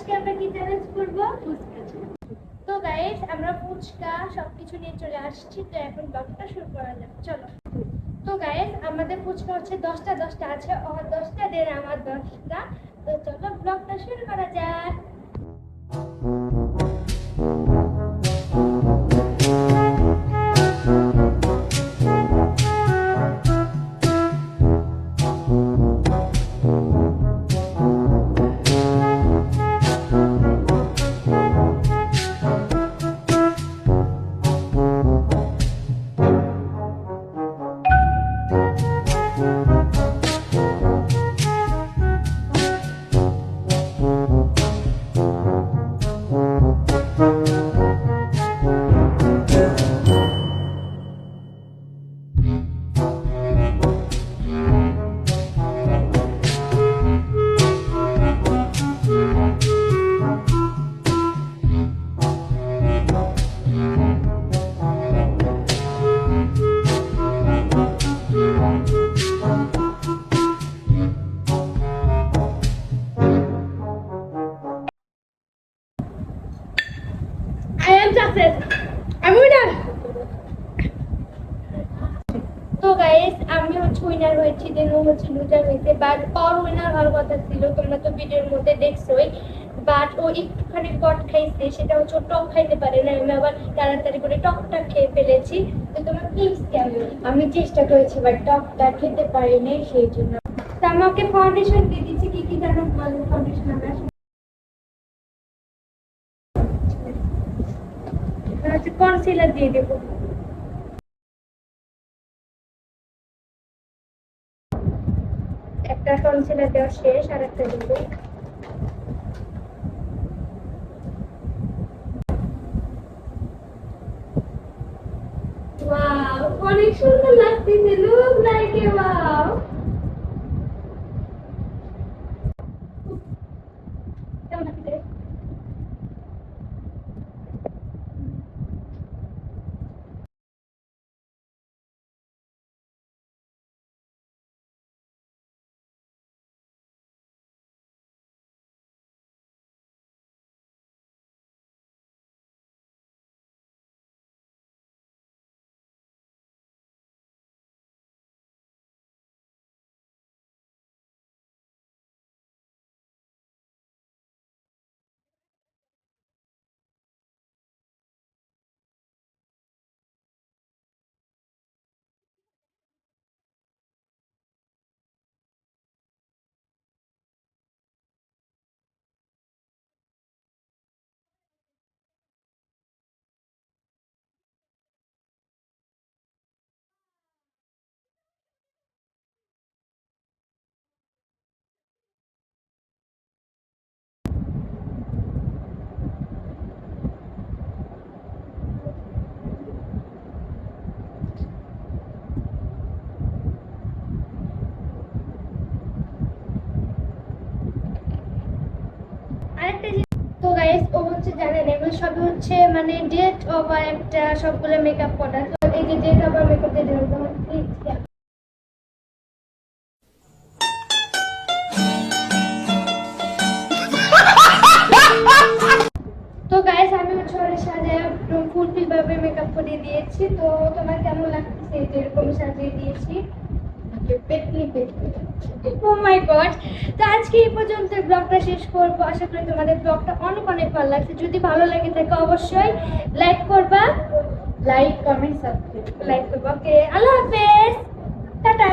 আজকে আমরা কি চ্যালেঞ্জ করব? তো গাইস আমরা ফুচকা সবকিছু নিয়ে চলে আসছি। তো এখন ব্লগটা শুরু করা যাক। চলো। তো গাইস আমাদের ফুচকা হচ্ছে দশটা দশটা আছে। ওর দশটা দেন আমার দশটা। তো চলো ব্লগটা শুরু করা যাক। সাকসেস আমি উইনার তো গাইস আমি হচ্ছে উইনার হয়েছি দেনু হচ্ছে লুজার হয়েছে বাট ওর উইনার হওয়ার কথা ছিল তোমরা তো ভিডিওর মধ্যে দেখছোই বাট ও একটুখানি কট খাইছে সেটা হচ্ছে টক খাইতে পারে না আমি আবার তাড়াতাড়ি করে টকটা খেয়ে ফেলেছি তো তোমার টিপস কেমন আমি চেষ্টা করেছি বাট টকটা খেতে পারিনি সেই জন্য। তো আমাকে ফাউন্ডেশন দিয়ে দিচ্ছি কি কি জানো? ফাউন্ডেশন আমরা এবার হচ্ছে কনসিলার দিয়ে দেব। একটা কনসিলার দেওয়া শেষ আর একটা দেবো। অনেক সুন্দর লাগতেছে লুক লাইক এ ওয়াও কেমন লাগছে আরেকটা তো গাইস ও হচ্ছে জানেন, এগুলো সবই হচ্ছে মানে ডেট ওভার একটা সবগুলো মেকআপ প্রোডাক্ট এই যে ডেট ওভার মেকআপ দিয়ে দিলাম তো গাইস আমি হচ্ছে ওর সাজে ফুলফিল ভাবে মেকআপ করে দিয়েছি। তো তোমার কেমন লাগছে? এরকম সাজিয়ে দিয়েছি। ও মাই গড তো আজকে এই পর্যন্ত ব্লগটা শেষ করব। আশা করি তোমাদের ব্লগটা অনেক অনেক ভালো যদি ভালো লাগে থাকে অবশ্যই লাইক করবা লাইক কমেন্ট সাবস্ক্রাইব লাইক করবা। ওকে আল্লাহ হাফেজ। টাটা।